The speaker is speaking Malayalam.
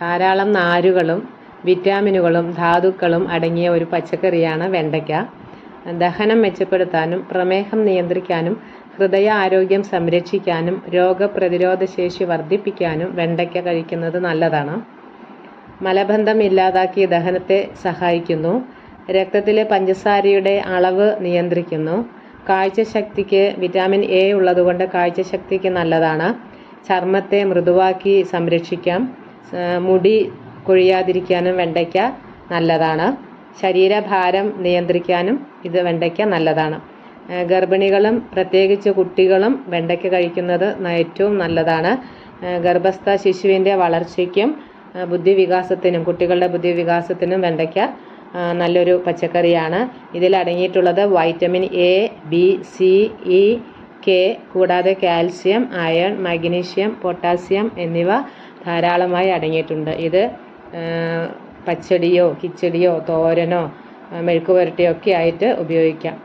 ധാരാളം നാരുകളും വിറ്റാമിനുകളും ധാതുക്കളും അടങ്ങിയ ഒരു പച്ചക്കറിയാണ് വെണ്ടയ്ക്ക. ദഹനം മെച്ചപ്പെടുത്താനും പ്രമേഹം നിയന്ത്രിക്കാനും ഹൃദയ ആരോഗ്യം സംരക്ഷിക്കാനും രോഗപ്രതിരോധ ശേഷി വർദ്ധിപ്പിക്കാനും വെണ്ടയ്ക്ക കഴിക്കുന്നത് നല്ലതാണ്. മലബന്ധം ഇല്ലാതാക്കി ദഹനത്തെ സഹായിക്കുന്നു. രക്തത്തിലെ പഞ്ചസാരയുടെ അളവ് നിയന്ത്രിക്കുന്നു. കാഴ്ചശക്തിക്ക് വിറ്റാമിൻ എ ഉള്ളതുകൊണ്ട് കാഴ്ചശക്തിക്ക് നല്ലതാണ്. ചർമ്മത്തെ മൃദുവാക്കി സംരക്ഷിക്കാം. മുടി കൊഴിയാതിരിക്കാനും വെണ്ടയ്ക്ക നല്ലതാണ്. ശരീരഭാരം നിയന്ത്രിക്കാനും ഇത് വെണ്ടയ്ക്ക നല്ലതാണ്. ഗർഭിണികളും പ്രത്യേകിച്ച് കുട്ടികളും വെണ്ടയ്ക്ക കഴിക്കുന്നത് ഏറ്റവും നല്ലതാണ്. ഗർഭസ്ഥ ശിശുവിന്റെ വളർച്ചയ്ക്കും ബുദ്ധിവികാസത്തിനും കുട്ടികളുടെ ബുദ്ധിവികാസത്തിനും വെണ്ടയ്ക്ക നല്ലൊരു പച്ചക്കറിയാണ്. ഇതിൽ അടങ്ങിയിട്ടുള്ളത് vitamin A B C E K കൂടാതെ കാൽസ്യം അയൺ മഗ്നീഷ്യം പൊട്ടാസ്യം എന്നിവ ധാരാളമായി അടങ്ങിയിട്ടുണ്ട്. ഇത് പച്ചടിയോ കിച്ചടിയോ തോരനോ മെഴുക്കുപുരട്ടിയോ മെഴുക്ക് പുരട്ടിയോ ഒക്കെ ആയിട്ട് ഉപയോഗിക്കാം.